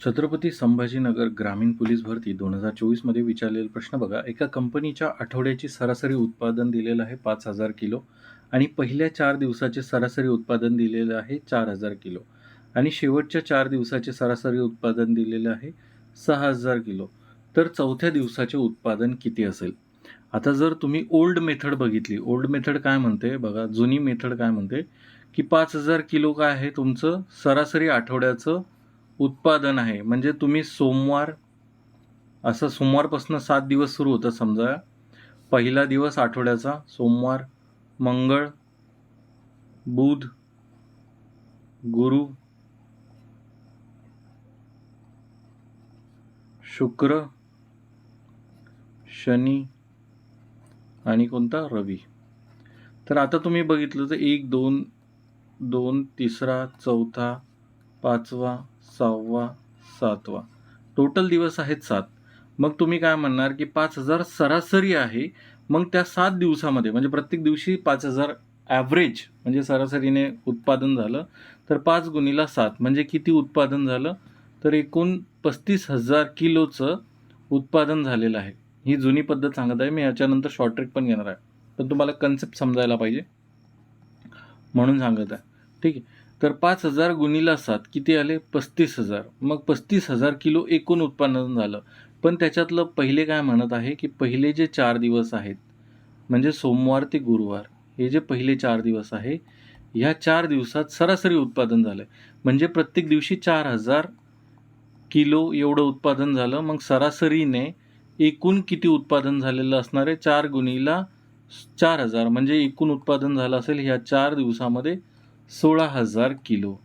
छत्रपती संभाजीनगर ग्रामीण पोलीस भरती दोन हजार चोवीसमध्ये विचारलेला प्रश्न बघा. एका कंपनीच्या आठवड्याची सरासरी उत्पादन दिलेलं आहे पाच हजार किलो आणि पहिल्या चार दिवसाचे सरासरी उत्पादन दिलेलं आहे चार हजार किलो आणि शेवटच्या चार दिवसाचे सरासरी उत्पादन दिलेलं आहे सहा हजार किलो. तर चौथ्या दिवसाचे उत्पादन किती असेल? आता जर तुम्ही ओल्ड मेथड बघितली ओल्ड मेथड काय म्हणते? बघा जुनी मेथड काय म्हणते? की पाच हजार किलो काय आहे तुमचं? सरासरी आठवड्याचं उत्पादन आहे. म्हणजे तुम्ही सोमवार असं सोमवारपासून सात दिवस सुरू होतं समजा. पहिला दिवस आठवड्याचा सोमवार मंगळ बुध गुरु शुक्र शनी आणि कोणता? रवी. तर आता तुम्ही बघितलं तर एक दोन दोन तिसरा चौथा पाचवा सहावा सातवा. टोटल दिवस आहेत सात. मग तुम्ही काय म्हणणार की पाच हजार सरासरी आहे मग त्या सात दिवसामध्ये म्हणजे प्रत्येक दिवशी पाच हजार ॲव्हरेज म्हणजे सरासरीने उत्पादन झालं तर पाच गुणीला सात म्हणजे किती उत्पादन झालं? तर एकूण पस्तीस हजार किलोचं उत्पादन झालेलं आहे. ही जुनी पद्धत सांगत आहे मी याच्यानंतर शॉर्ट ट्रेक पण घेणार आहे. पण तुम्हाला कन्सेप्ट समजायला पाहिजे. म्हणून सांगत आहे. ठीक आहे. तर पाच हजार गुणीला सात किती आले? पस्तीस हजार. मग पस्तीस हजार किलो एकूण उत्पादन झालं. पण त्याच्यातलं पहिले काय म्हणत आहे की पहिले जे चार दिवस आहेत म्हणजे सोमवार ते गुरुवार हे जे पहिले चार दिवस आहे ह्या चार दिवसात सरासरी उत्पादन झालं म्हणजे प्रत्येक दिवशी चार हजार किलो एवढं उत्पादन झालं. मग सरासरीने एकूण किती उत्पादन झालेलं असणार आहे? चार गुणीला चार हजार. म्हणजे एकूण उत्पादन झालं असेल ह्या चार दिवसामध्ये सोळा हजार किलो.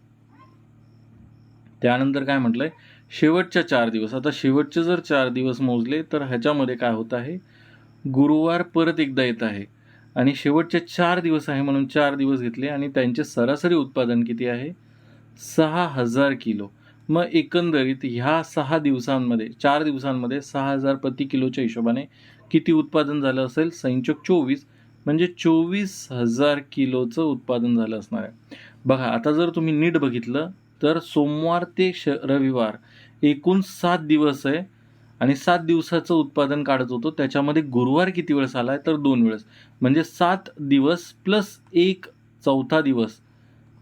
त्यानंतर काय म्हटलं आहे शेवटच्या चार दिवस. आता शेवटचे जर चार दिवस मोजले तर ह्याच्यामध्ये काय होत आहे? गुरुवार परत एकदा येत आहे. आणि शेवटचे चार दिवस आहे म्हणून चार दिवस घेतले आणि त्यांचे सरासरी उत्पादन किती आहे? सहा हजार किलो. मग एकंदरीत ह्या सहा दिवसांमध्ये चार दिवसांमध्ये सहा हजार प्रति किलोच्या हिशोबाने किती उत्पादन झालं असेल? संचक चोवीस. म्हणजे चोवीस हजार किलोचं उत्पादन झालं असणार आहे. बघा आता जर तुम्ही नीट बघितलं तर सोमवार ते श रविवार एकूण सात दिवस आहे आणि सात दिवसाचं उत्पादन काढत होतो. त्याच्यामध्ये गुरुवार किती वेळेस आला आहे तर दोन वेळेस. म्हणजे सात दिवस प्लस एक चौथा दिवस.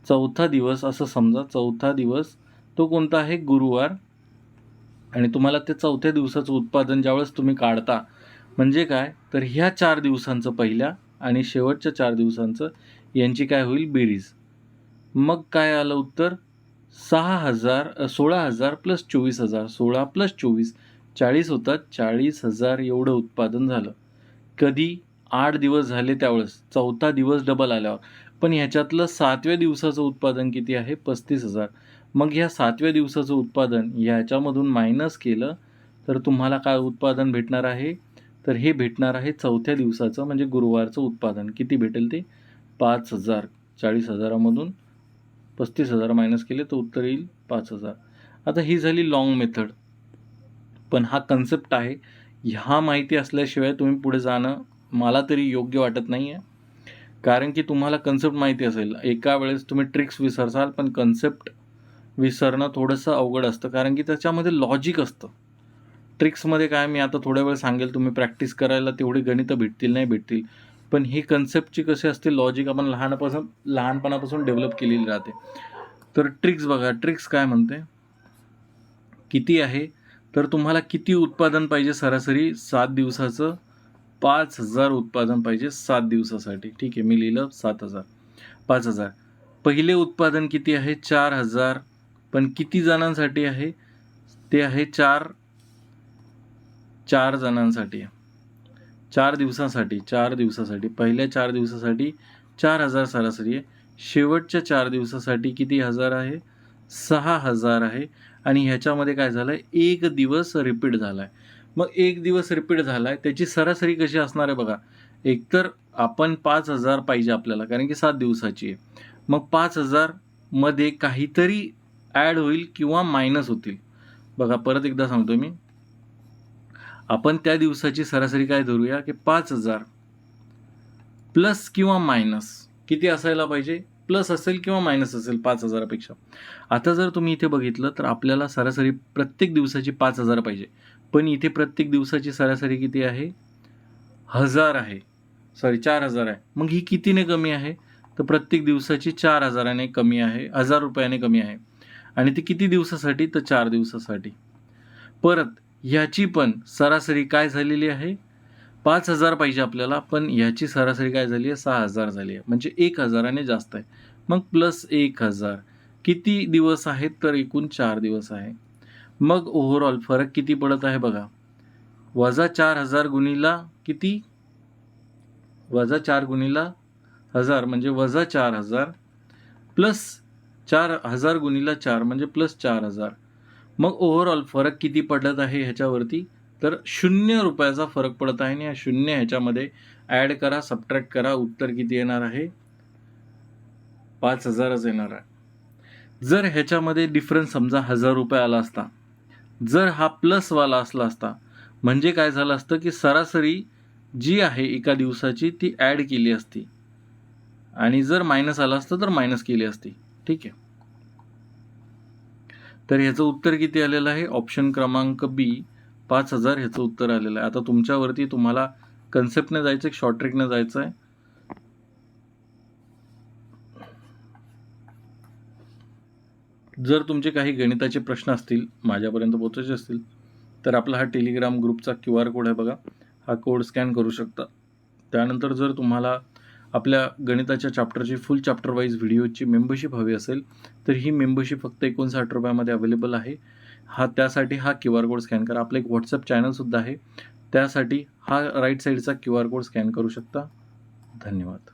चौथा दिवस असं समजा चौथा दिवस तो कोणता आहे? गुरुवार. आणि तुम्हाला ते चौथ्या दिवसाचं उत्पादन ज्यावेळेस तुम्ही काढता म्हणजे काय? तर ह्या चार दिवसांचं पहिल्या आणि शेवटच्या चार दिवसांचं यांची काय होईल बेरीज. मग काय आलं उत्तर? सहा हजार सोळा हजार प्लस चोवीस हजार सोळा प्लस चोवीस चाळीस होतात चाळीस हजार एवढं उत्पादन झालं. कधी? आठ दिवस झाले त्यावेळेस. चौथा दिवस डबल आल्यावर. पण ह्याच्यातलं सातव्या दिवसाचं उत्पादन किती आहे? पस्तीस हजार. मग ह्या सातव्या दिवसाचं उत्पादन ह्याच्यामधून मायनस केलं तर तुम्हाला काय उत्पादन भेटणार आहे? तर हे भेटणार आहे चौथ्या दिवसाचं म्हणजे गुरुवारचं उत्पादन. किती भेटेल ते? पाच हजार चाळीस हजारामधून पस्तीस हजार मायनस केले तर उत्तर येईल पाच हजार. आता ही झाली लॉंग मेथड पण हा कन्सेप्ट आहे ह्या माहिती असल्याशिवाय तुम्ही पुढे जाणं मला तरी योग्य वाटत नाही आहे कारण की तुम्हाला कन्सेप्ट माहिती असेल. एका वेळेस तुम्ही ट्रिक्स विसरसाल पण कन्सेप्ट विसरणं थोडंसं अवघड असतं. कारण की त्याच्यामध्ये लॉजिक असतं. ट्रिक्समध्ये काय मी आता थोड्या वेळ सांगेल तुम्ही प्रॅक्टिस करायला तेवढी गणितं भेटतील नाही भेटतील. पण ही कन्सेप्टची कशी असते लॉजिक आपण लहानपासून लहानपणापासून डेव्हलप केलेली राहते. तर ट्रिक्स बघा ट्रिक्स काय म्हणते? किती आहे? तर तुम्हाला किती उत्पादन पाहिजे सरासरी? सात दिवसाचं. पाच हजार उत्पादन पाहिजे सात दिवसासाठी. ठीक आहे मी लिहिलं सात हजार. पाच हजार. पहिले उत्पादन किती आहे? चार हजार. पण किती जणांसाठी आहे? ते आहे चार चार जणांसाठी. आहे चार दिवसासाठी चार दिवसासाठी. पहिल्या चार दिवसासाठी चार हजार सरासरी आहे. शेवटच्या चार दिवसासाठी किती हजार आहे? सहा हजार आहे. आणि ह्याच्यामध्ये काय झालं आहे एक दिवस रिपीट झाला आहे मग एक दिवस रिपीट झाला आहे त्याची सरासरी कशी असणार आहे बघा. एकतर आपण पाच हजार पाहिजे आपल्याला कारण की सात दिवसाची आहे. मग पाच हजारमध्ये काहीतरी ॲड होईल किंवा मायनस होतील. बघा परत एकदा सांगतो मी. आपण त्या दिवसाची सरासरी काय धरूया? की पाच हजार प्लस किंवा मायनस. किती असायला पाहिजे? प्लस असेल किंवा मायनस असेल पाच हजारापेक्षा. आता जर तुम्ही इथे बघितलं तर आपल्याला सरासरी प्रत्येक दिवसाची पाच हजार पाहिजे. पण इथे प्रत्येक दिवसाची सरासरी किती आहे? हजार आहे. सॉरी चार हजार आहे. मग ही कितीने कमी आहे? तर प्रत्येक दिवसाची चार हजाराने कमी आहे. हजार रुपयाने कमी आहे. आणि ती किती दिवसासाठी? तर चार दिवसासाठी. परत ह्याची पण सरासरी काय झालेली आहे? पाच हजार पाहिजे आपल्याला पण ह्याची सरासरी काय झाली आहे? सहा हजार झाली आहे. म्हणजे एक हजाराने जास्त आहे. मग प्लस एक हजार. किती दिवस आहेत? तर एकूण चार दिवस आहे. मग ओव्हरऑल फरक किती पडत आहे बघा. वजा चार हजार गुणीला किती? वजा चार गुणीला हजार म्हणजे वजा चार हजार. प्लस चार हजार गुणीला चार म्हणजे प्लस चार हजार. मग ओव्हरऑल फरक किती पडत आहे ह्याच्यावरती? तर शून्य रुपयाचा फरक पडत आहे आणि हा शून्य ह्याच्यामध्ये ॲड करा सबट्रॅक्ट करा उत्तर किती येणार आहे? पाच हजारच येणार आहे. जर ह्याच्यामध्ये डिफरन्स समजा हजार रुपये आला असता जर हा प्लसवाला असला असता म्हणजे काय झालं असतं की सरासरी जी आहे एका दिवसाची ती ॲड केली असती. आणि जर मायनस आला असतं तर मायनस केली असती. ठीक आहे. तर ह्याचं उत्तर किती आलेलं आहे? ऑप्शन क्रमांक बी पाच हजार ह्याचं उत्तर आलेलं आहे. आता तुमच्यावरती तुम्हाला कन्सेप्टने जायचं आहे शॉर्ट ट्रिकने जायचं आहे जर तुमचे काही गणिताचे प्रश्न असतील माझ्यापर्यंत पोहोचायचे असतील तर आपला हा टेलिग्राम ग्रुपचा क्यू आर कोड आहे बघा. हा कोड स्कॅन करू शकता. त्यानंतर जर तुम्हाला आपल्या गणिताच्या चॅप्टरची फुल चॅप्टर वाईज व्हिडिओची मेंबरशिप हवी असेल तर ही मेंबरशिप फक्त एकोणसाठ रुपयामध्ये अवेलेबल आहे. हा त्यासाठी हा क्यू आर कोड स्कॅन करा. आपलं एक व्हॉट्सअप चॅनलसुद्धा आहे. त्यासाठी हा राईट साईडचा क्यू आर कोड स्कॅन करू शकता. धन्यवाद.